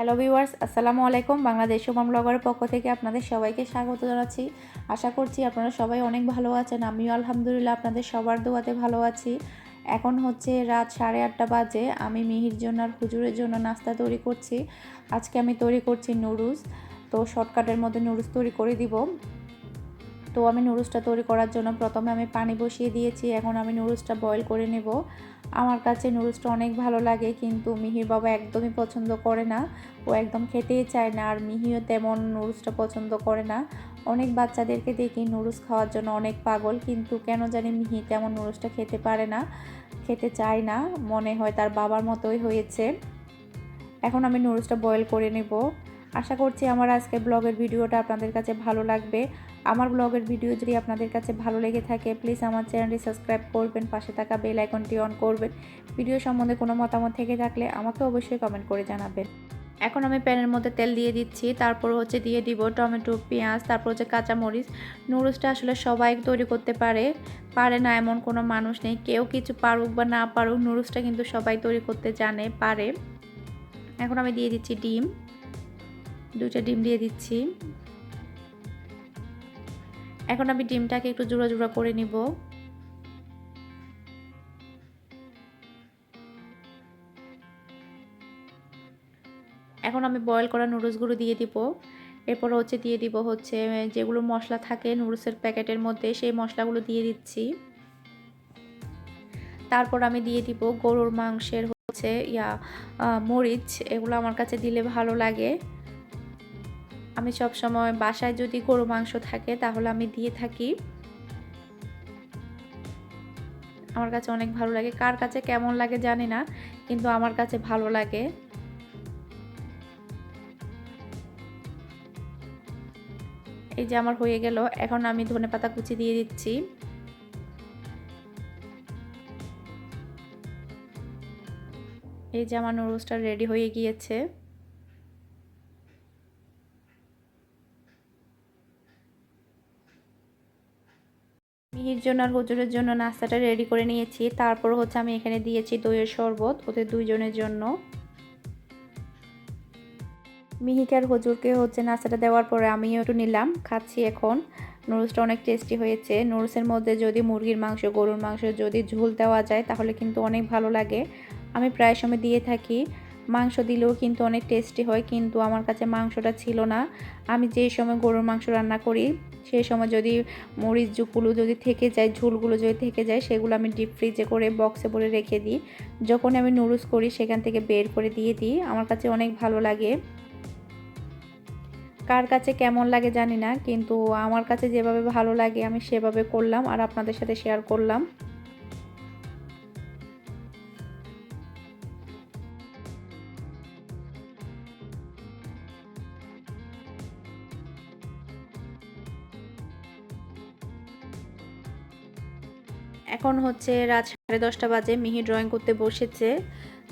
Hello viewers আসসালামু আলাইকুম। বাংলাদেশ সুমন ব্লগারের পক্ষ থেকে আপনাদের সবাইকে স্বাগত জানাচ্ছি। আশা করছি আপনারা সবাই অনেক ভালো আছেন। আমিও আলহামদুলিল্লাহ আপনাদের সবার দোয়াতে ভালো আছি। এখন হচ্ছে রাত সাড়ে আটটা বাজে। আমি মিহির জন্য আর হুজুরের জন্য নাস্তা তৈরি করছি। আজকে আমি তৈরি করছি নুডলস। তো শর্টকাটের মধ্যে নুডলস তৈরি করে দিব। তো আমি নুডলসটা তৈরি করার জন্য প্রথমে আমি পানি বসিয়ে দিয়েছি। এখন আমি নুডলসটা বয়েল করে নেব। আমার কাছে নুডলসটা অনেক ভালো লাগে, কিন্তু মিহির বাবা একদমই পছন্দ করে না। ও একদম খেতেই চায় না, আর মিহিও তেমন নুডলসটা পছন্দ করে না। অনেক বাচ্চাদেরকে দেখি নুডলস খাওয়ার জন্য অনেক পাগল, কিন্তু কেন জানি মিহি তেমন নুডলসটা খেতে পারে না, খেতে চায় না, মনে হয় তার বাবার মতোই হয়েছে। এখন আমি নুডলসটা বয়েল করে নেব। আশা করছি আমার আজকে ব্লগের ভিডিওটা আপনাদের কাছে ভালো লাগবে। আমার ব্লগের ভিডিও যদি আপনাদের কাছে ভালো লেগে থাকে প্লিজ আমার চ্যানেলটি সাবস্ক্রাইব করবেন, পাশে থাকা বেল আইকনটি অন করবেন। ভিডিও সম্বন্ধে কোনো মতামত থেকে থাকলে আমাকে অবশ্যই কমেন্ট করে জানাবেন। এখন আমি প্যানের মধ্যে তেল দিয়ে দিচ্ছি, তারপর হচ্ছে দিয়ে দিব টমেটো, পেঁয়াজ, তারপর হচ্ছে কাঁচামরিচ। নুডলসটা আসলে সবাই তৈরি করতে পারে পারে না এমন কোনো মানুষ নেই। কেউ কিছু পারুক বা না পারুক, নুডলসটা কিন্তু সবাই তৈরি করতে জানে, পারে। এখন আমি দিয়ে দিচ্ছি ডিম। দুইটা ডিম দিয়ে দিচ্ছি। এখন আমি ডিমটাকে একটু জোড়া জোড়া করে নিব। এখন আমি বয়েল করা নুডলসগুলো দিয়ে দিব। এরপর হচ্ছে দিয়ে দিব হচ্ছে যেগুলো মশলা থাকে নুডলসের প্যাকেটের মধ্যে, সেই মশলাগুলো দিয়ে দিচ্ছি। তারপর আমি দিয়ে দিব গরুর মাংসের হচ্ছে ইয়া মরিচ। এগুলো আমার কাছে দিলে ভালো লাগে। আমি সব সময় বাসায় যদি গরু মাংস থাকে, তাহলে আমি দিয়ে থাকি। আমার কাছে অনেক ভালো লাগে। কার কাছে কেমন লাগে জানি না, কিন্তু আমার কাছে ভালো লাগে। এই যে আমার হয়ে গেল। এখন আমি ধনে পাতা কুচি দিয়ে দিচ্ছি। এই যে আমার নুডলসটা রেডি হয়ে গিয়েছে মিহির জন্য আর হুজুরের জন্য নাস্তাটা রেডি করে নিয়েছি। তারপর হচ্ছে আমি এখানে দিয়েছি দইয়ের শরবত ওদের দুইজনের জন্য। মিহিকে আর হুজুরকে হচ্ছে নাস্তাটা দেওয়ার পরে আমিও একটু নিলাম, খাচ্ছি এখন। নুডলসটা অনেক টেস্টি হয়েছে। নুডলসের মধ্যে যদি মুরগির মাংস, গরুর মাংস যদি ঝোল দেওয়া যায় তাহলে কিন্তু অনেক ভালো লাগে। আমি প্রায় সময় দিয়ে থাকি। মাংস দিলেও কিন্তু অনেক টেস্টি হয়, কিন্তু আমার কাছে মাংসটা ছিল না। আমি যে সময় গরুর মাংস রান্না করি সেই সময় যদি মরিচ জুগুলো যদি থেকে যায়, ঝুলগুলো যদি থেকে যায়, সেগুলো আমি ডিপ ফ্রিজে করে বক্সে ভরে রেখে দিই। যখন আমি নুডলস করি, সেখান থেকে বের করে দিয়ে দিই। আমার কাছে অনেক ভালো লাগে। কার কাছে কেমন লাগে জানি না, কিন্তু আমার কাছে যেভাবে ভালো লাগে আমি সেভাবে করলাম আর আপনাদের সাথে শেয়ার করলাম। এখন হচ্ছে রাত সাড়ে দশটা বাজে, মিহি ড্রয়িং করতে বসেছে।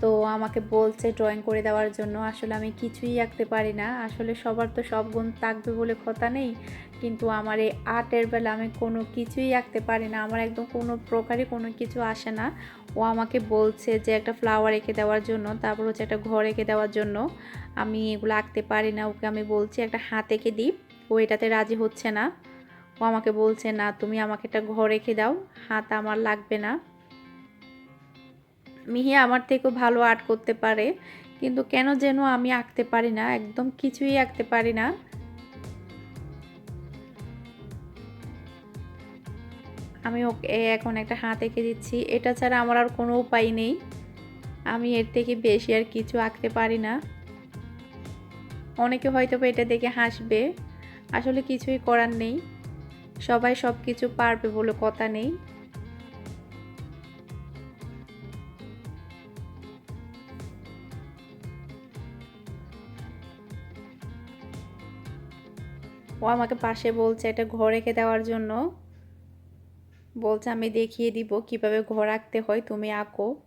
তো আমাকে বলছে ড্রয়িং করে দেওয়ার জন্য। আসলে আমি কিছুই আঁকতে পারি না। আসলে সবার তো সব গুণ থাকবে বলে কথা নেই। কিন্তু আমার এই আর্টের বেলা আমি কোনো কিছুই আঁকতে পারি না। আমার একদম কোনো প্রকারই কোনো কিছু আসে না। ও আমাকে বলছে যে একটা ফ্লাওয়ার এঁকে দেওয়ার জন্য, তারপর হচ্ছে একটা ঘর এঁকে দেওয়ার জন্য। আমি এগুলো আঁকতে পারি না। ওকে আমি বলছি একটা হাত এঁকে দিই। ও এটাতে রাজি হচ্ছে না। ও আমাকে বলছে, না, তুমি আমাকে একটা ঘর রেখে দাও, হাত আমার লাগবে না। মিহি আমার থেকেও ভালো আর্ট করতে পারে, কিন্তু কেন যেন আমি আঁকতে পারি না, একদম কিছুই আঁকতে পারি না। আমি ওকে এখন একটা হাত এঁকে দিচ্ছি, এটা ছাড়া আমার আর কোনো উপায় নেই। আমি এর থেকে বেশি আর কিছু আঁকতে পারি না। অনেকে হয়তো এটা দেখে হাসবে, আসলে কিছুই করার নেই। সবাই সব কিছু পারবে বলে কথা নেই। ও আমাকে পাশে বলছে এটা ঘর রেখে দেওয়ার জন্য। বলছে আমি দেখিয়ে দিব কীভাবে ঘর আঁকতে হয়, তুমি আঁকো।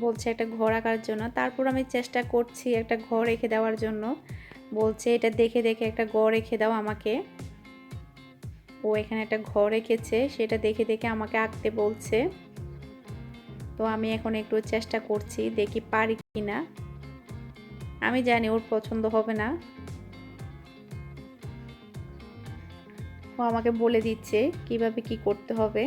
বলছে একটা ঘর আঁকার জন্য। তারপর আমি চেষ্টা করছি একটা ঘর রেখে দেওয়ার জন্য। বলছে, এটা দেখে দেখে একটা ঘর রেখে দাও আমাকে। ও এখানে একটা ঘর রেখেছে, সেটা দেখে দেখে আমাকে আঁকতে বলছে। তো আমি এখন একটু চেষ্টা করছি, দেখি পারি কি না আমি জানি ওর পছন্দ হবে না। ও আমাকে বলে দিচ্ছে কীভাবে কি করতে হবে।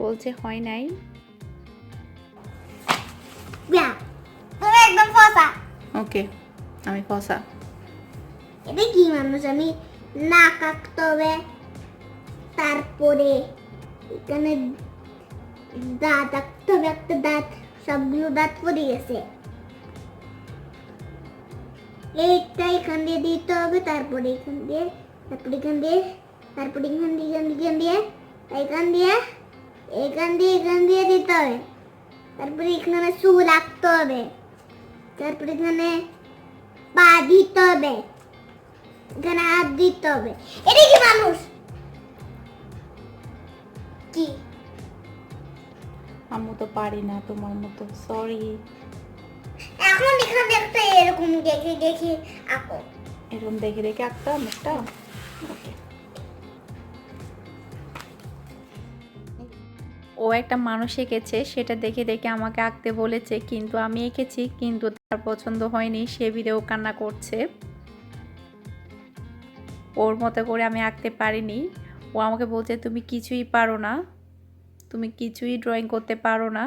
বলছে হয় নাই। একদম ফসা। ওকে আমি ফসা। এটা কি মানুষ আমি আঁকতে হবে। তারপরে এখানে দাঁত আঁকতে হবে একটা দাঁত সবগুলো দাঁত পড়ে গেছে। এইটা এখান দিয়ে দিতে হবে তারপরে এখান দিয়ে তারপরে এখান দিয়ে তারপরে এখান দিয়ে এখান দিয়ে এখান দিয়ে এখান দিয়ে এখান দিয়ে দিতে হবে। তারপরে এখানে চুল রাখতে হবে। তারপরে এখানে পা দিতে হবে। এখানে হাত দিতে হবে। এটা কি মানুষ? কি? আম্মু তো পারি না তোমার মতো। সরি এখন এখানে একটা এরকম দেখে দেখে আঁকো। এরকম দেখে দেখে আঁকতাম একটা। ওকে। ও একটা মানুষ এঁকেছে, সেটা দেখে দেখে আমাকে আঁকতে বলেছে, কিন্তু আমি এঁকেছি, কিন্তু তার পছন্দ হয়নি, সে ভিডিও কান্না করছে। ওর মতো করে আমি আঁকতে পারিনি। ও আমাকে বলছে, তুমি কিছুই পারো না, তুমি কিছুই ড্রয়িং করতে পারো না।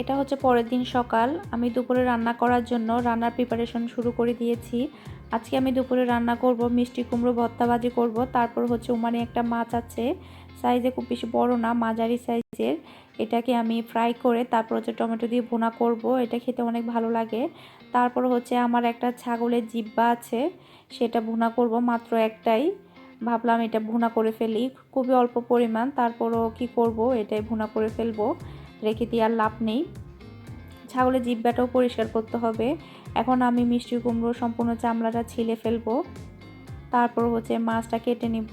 এটা হচ্ছে পরের দিন সকাল। আমি দুপুরে রান্না করার জন্য রান্নার প্রিপারেশন শুরু করে দিয়েছি। আজকে আমি দুপুরে রান্না করব মিষ্টি কুমড়ো ভর্তা ভাজি করব। তারপর হচ্ছে ওমানে একটা মাছ আছে। সাইজে খুব বেশি বড় না, মাঝারি সাইজের এটাকে আমি ফ্রাই করে তারপর হচ্ছে টমেটো দিয়ে ভুনা করব। এটা খেতে অনেক ভালো লাগে। তারপর হচ্ছে আমার একটা ছাগলের জিব্বা আছে, সেটা ভুনা করব মাত্র একটাই। ভাবলাম এটা ভুনা করে ফেলি। খুবই অল্প পরিমাণ। তারপরও কি করব? এটাই ভুনা করে ফেলব। রেখে দিয়ে আর লাভ নেই। ছাগলের জিব্বাটাও পরিষ্কার করতে হবে। এখন আমি মিষ্টি কুমড়ো, সম্পূর্ণ চামড়াটা ছিলে ফেলব। তারপর হচ্ছে মাছটা কেটে নিব।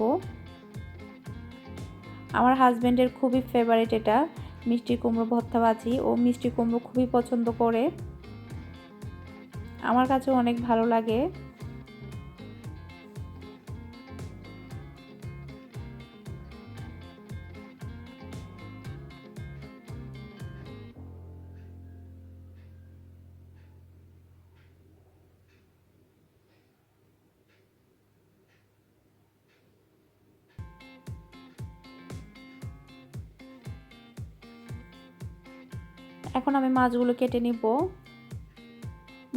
আমার হাজব্যান্ডের খুবই ফেভারিট এটা, মিষ্টি কুমড়ো ভর্তা ভাজি ও মিষ্টি কুমড়ো খুবই পছন্দ করে। আমার কাছেও অনেক ভালো লাগে। মাছগুলো কেটে নিব।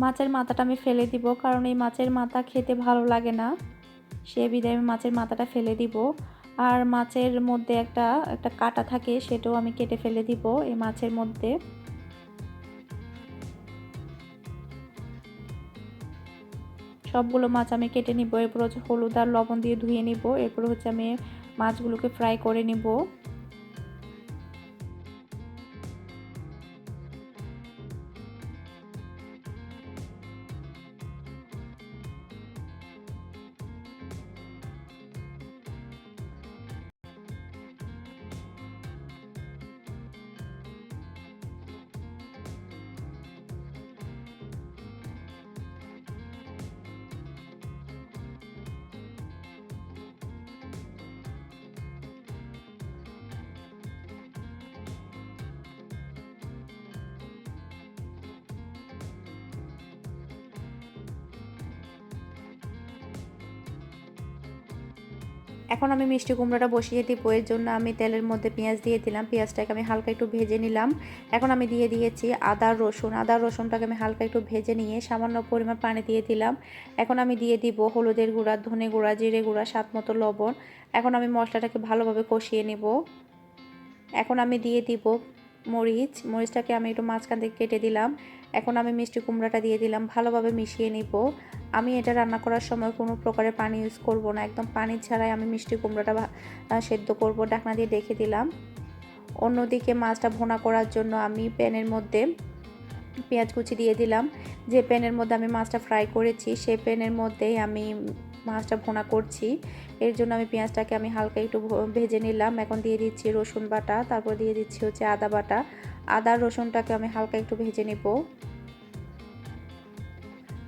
মাছের মাথাটা আমি ফেলে দিব, কারণ এই মাছের মাথা খেতে ভালো লাগে না। সে বিদায় আমি মাছের মাথাটা ফেলে দিব। আর মাছের মধ্যে একটা একটা কাটা থাকে, সেটাও আমি কেটে ফেলে দিব এই মাছের মধ্যে। সবগুলো মাছ আমি কেটে নিব। এরপর হচ্ছে হলুদ আর লবণ দিয়ে ধুয়ে নিব। এরপর হচ্ছে আমি মাছগুলোকে ফ্রাই করে নিব। এখন আমি মিষ্টি কুমড়োটা বসিয়ে দিব, এর জন্য আমি তেলের মধ্যে পেঁয়াজ দিয়ে দিলাম। পেঁয়াজটাকে আমি হালকা একটু ভেজে নিলাম। এখন আমি দিয়ে দিয়েছি আদা, রসুন। আদা, রসুনটাকে আমি হালকা একটু ভেজে নিয়ে সামান্য পরিমাণ পানি দিয়ে দিলাম। এখন আমি দিয়ে দিব হলুদের গুঁড়া, ধনে গুঁড়া, জিরে গুঁড়া, স্বাদ মতো লবণ। এখন আমি মশলাটাকে ভালোভাবে কষিয়ে নেব। এখন আমি দিয়ে দিব মরিচ। মরিচটাকে আমি একটু মাঝখান থেকে কেটে দিলাম। এখন আমি মিষ্টি কুমড়াটা দিয়ে দিলাম, ভালোভাবে মিশিয়ে নিব। আমি এটা রান্না করার সময় কোনো প্রকারের পানি ইউজ করব না, একদম পানি ছাড়াই আমি মিষ্টি কুমড়োটা সেদ্ধ করব ঢাকনা দিয়ে রেখে দিলাম। অন্যদিকে মাছটা ভোনা করার জন্য আমি প্যানের মধ্যে পেঁয়াজ কুচি দিয়ে দিলাম। যে প্যানের মধ্যে আমি মাছটা ফ্রাই করেছি, সেই প্যানের মধ্যেই আমি মাছটা ভোনা করছি। এর জন্য আমি পেঁয়াজটাকে আমি হালকা একটু ভেজে নিলাম। এখন দিয়ে দিচ্ছি রসুন বাটা, তারপর দিয়ে দিচ্ছি হচ্ছে আদা বাটা। আদা রসুনটাকে আমি হালকা একটু ভেজে নেব।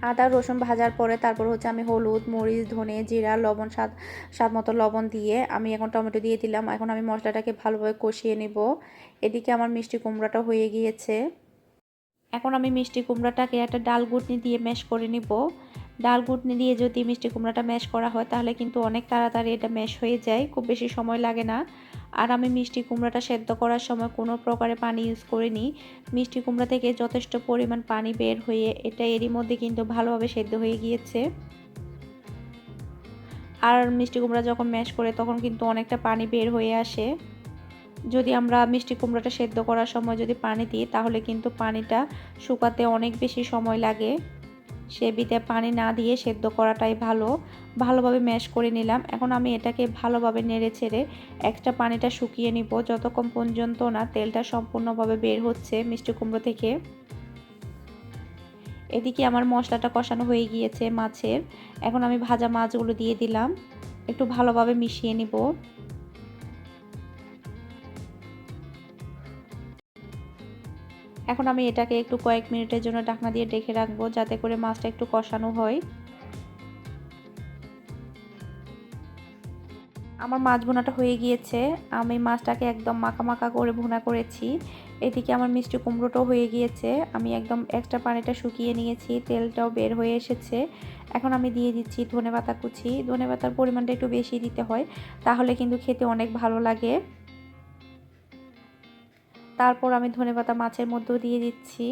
আদা রসুন ভাজার পরে তারপর হচ্ছে আমি হলুদ, মরিচ, ধনে জিরা, লবণ, স্বাদ স্বাদ মতো লবণ দিয়ে আমি এখন টমেটো দিয়ে দিলাম। এখন আমি মশলাটাকে ভালোভাবে কষিয়ে নেব। এদিকে আমার মিষ্টি কুমড়াটা হয়ে গিয়েছে। এখন আমি মিষ্টি কুমড়াটাকে একটা ডাল ঘুটনি দিয়ে ম্যাশ করে নিব। ডাল ঘুটনি দিয়ে যদি মিষ্টি কুমড়াটা ম্যাশ করা হয় তাহলে কিন্তু অনেক তাড়াতাড়ি এটা ম্যাশ হয়ে যায়। খুব বেশি সময় লাগে না। আর আমি মিষ্টি কুমড়াটা সেদ্ধ করার সময় কোনো প্রকারে পানি ইউজ করিনি। মিষ্টি কুমড়া থেকে যথেষ্ট পরিমাণ পানি বের হয়ে এটা এরই মধ্যে কিন্তু ভালোভাবে সেদ্ধ হয়ে গিয়েছে। আর মিষ্টি কুমড়া যখন ম্যাশ করে তখন কিন্তু অনেকটা পানি বের হয়ে আসে। যদি আমরা মিষ্টি কুমড়াটা সেদ্ধ করার সময় যদি পানি দিই তাহলে কিন্তু পানিটা শুকাতে অনেক বেশি সময় লাগে। সেবিতে পানি না দিয়ে সেদ্ধ করাটাই ভালো। ভালোভাবে ম্যাশ করে নিলাম। এখন আমি এটাকে ভালোভাবে নেড়ে ছেড়ে একটা পানিটা শুকিয়ে নিব। যতক্ষণ পর্যন্ত না তেলটা সম্পূর্ণভাবে বের হচ্ছে মিষ্টি কুমড়ো থেকে। এদিকে আমার মশলাটা কষানো হয়ে গিয়েছে মাছের। এখন আমি ভাজা মাছগুলো দিয়ে দিলাম। একটু ভালোভাবে মিশিয়ে নিব। এখন আমি এটাকে একটু কয়েক মিনিটের জন্য ঢাকনা দিয়ে ডেকে রাখব, যাতে করে মাছটা একটু কষানো হয়। আমার মাছ ভুনাটা হয়ে গিয়েছে। আমি মাছটাকে একদম মাখা করে ভুনা করেছি। এদিকে আমার মিষ্টি কুমড়োটাও হয়ে গিয়েছে। আমি একদম এক্সট্রা পানিটা শুকিয়ে নিয়েছি, তেলটাও বের হয়ে এসেছে। এখন আমি দিয়ে দিচ্ছি ধনে পাতা কুচি। ধনে পাতার পরিমাণটা একটু বেশি দিতে হয়, তাহলে কিন্তু খেতে অনেক ভালো লাগে। তারপর আমি ধনেপাতা মাছের মধ্যে দিয়ে দিচ্ছি।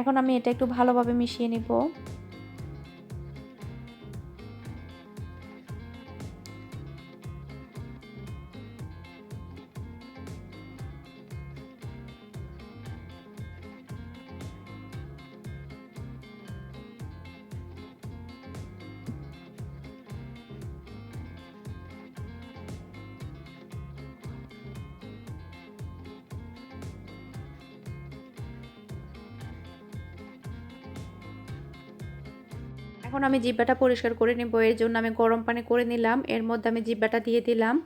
এখন আমি এটা একটু ভালোভাবে মিশিয়ে নিব। এখন আমি জিব্বাটা পরিষ্কার করে নেব। এর জন্য আমি গরম পানি করে নিলাম। এর মধ্যে আমি জিব্বাটা দিয়ে দিলাম।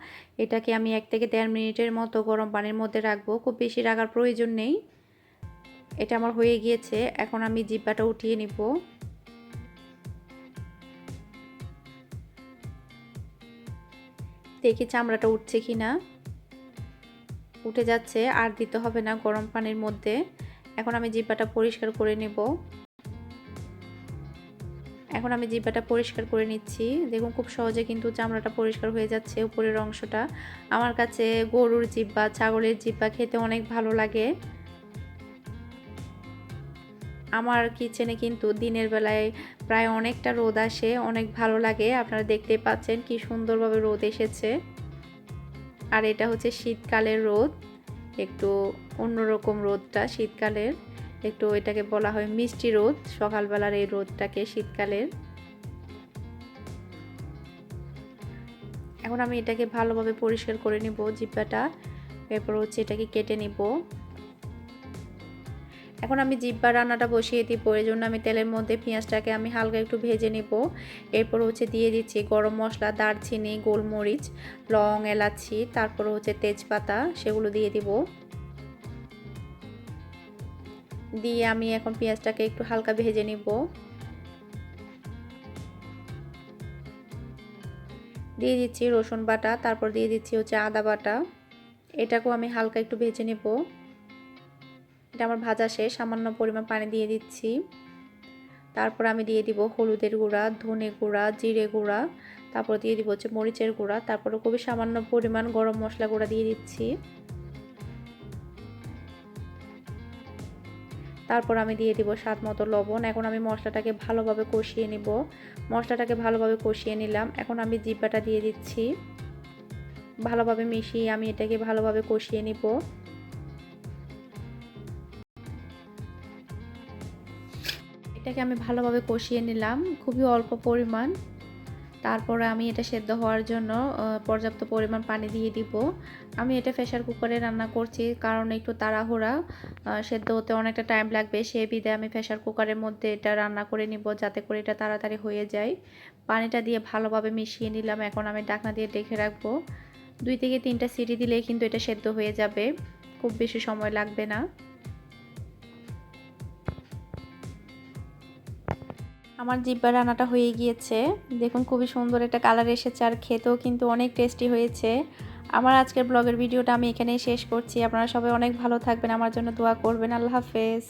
এটাকে আমি এক থেকে দেড় মিনিটের মতো গরম পানির মধ্যে রাখব। খুব বেশি রাখার প্রয়োজন নেই। এটা আমার হয়ে গিয়েছে। এখন আমি জিব্বাটা উঠিয়ে নিব। দেখি চামড়াটা উঠছে কি না উঠে যাচ্ছে, আর দিতে হবে না গরম পানির মধ্যে। এখন আমি জিব্বাটা পরিষ্কার করে নেব। এখন আমি জিব্বাটা পরিষ্কার করে নিচ্ছি। দেখুন, খুব সহজে কিন্তু চামড়াটা পরিষ্কার হয়ে যাচ্ছে উপরের অংশটা। আমার কাছে গরুর জিব্বা, ছাগলের জিব্বা খেতে অনেক ভালো লাগে। আমার কিচেনে কিন্তু দিনের বেলায় প্রায় অনেকটা রোদ আসে, অনেক ভালো লাগে। আপনারা দেখতে পাচ্ছেন কি সুন্দরভাবে রোদ এসেছে। আর এটা হচ্ছে শীতকালের রোদ। একটু অন্যরকম রোদটা শীতকালের। একটু এটাকে বলা হয় মিষ্টি রোদ, সকালবেলার এই রোদটাকে শীতকালের। এখন আমি এটাকে ভালোভাবে পরিষ্কার করে নিব জিব্বাটা, এরপর হচ্ছে এটাকে কেটে নিব। এখন আমি জিব্বা রান্নাটা বসিয়ে দিব, এই জন্য আমি তেলের মধ্যে পেঁয়াজটাকে আমি হালকা একটু ভেজে নিব। এরপর হচ্ছে দিয়ে দিচ্ছি গরম মশলা, দারচিনি, গোলমরিচ, লং, এলাচি, তারপর হচ্ছে তেজপাতা, সেগুলো দিয়ে দিব। দিয়ে আমি এখন পেঁয়াজটাকে একটু হালকা ভেজে নিব। দিয়ে দিচ্ছি রসুন বাটা, তারপর দিয়ে দিচ্ছি হচ্ছে আদা বাটা। এটাকেও আমি হালকা একটু ভেজে নেব। এটা আমার ভাজা শেষ, সামান্য পরিমাণ পানি দিয়ে দিচ্ছি। তারপর আমি দিয়ে দিব হলুদের গুঁড়া, ধনে গুঁড়া, জিরে গুঁড়া, তারপর দিয়ে দিব হচ্ছে মরিচের গুঁড়া, তারপরে খুবই সামান্য পরিমাণ গরম মশলা গুঁড়া দিয়ে দিচ্ছি। তারপর আমি দিয়ে দিব স্বাদ মতো লবণ। এখন আমি মশলাটাকে ভালোভাবে কষিয়ে নিব। মশলাটাকে ভালোভাবে কষিয়ে নিলাম। এখন আমি জিব্বাটা দিয়ে দিচ্ছি। ভালোভাবে মিশিয়ে আমি এটাকে ভালোভাবে কষিয়ে নিব। এটাকে আমি ভালোভাবে কষিয়ে নিলাম। খুবই অল্প পরিমাণ। তারপরে আমি এটা সেদ্ধ হওয়ার জন্য পর্যাপ্ত পরিমাণ পানি দিয়ে দিব। আমি এটা প্রেশার কুকারে রান্না করছি, কারণ একটু তাড়াহুড়া সেদ্ধ হতে অনেকটা টাইম লাগবে। সেই বিধে আমি প্রেশার কুকারের মধ্যে এটা রান্না করে নিব, যাতে করে এটা তাড়াতাড়ি হয়ে যায়। পানিটা দিয়ে ভালোভাবে মিশিয়ে নিলাম, এখন আমি ডাকনা দিয়ে ডেকে রাখব। দুই থেকে তিনটা সিটি দিলেই কিন্তু এটা সেদ্ধ হয়ে যাবে। খুব বেশি সময় লাগবে না। আমার জিব্বা রান্নাটা হয়ে গিয়েছে। দেখুন খুবই সুন্দর একটা কালার এসেছে আর খেতেও কিন্তু অনেক টেস্টি হয়েছে। আমার আজকের ব্লগের ভিডিওটা আমি এখানেই শেষ করছি। আপনারা সবাই অনেক ভালো থাকবেন। আমার জন্য দোয়া করবেন। আল্লাহ হাফেজ।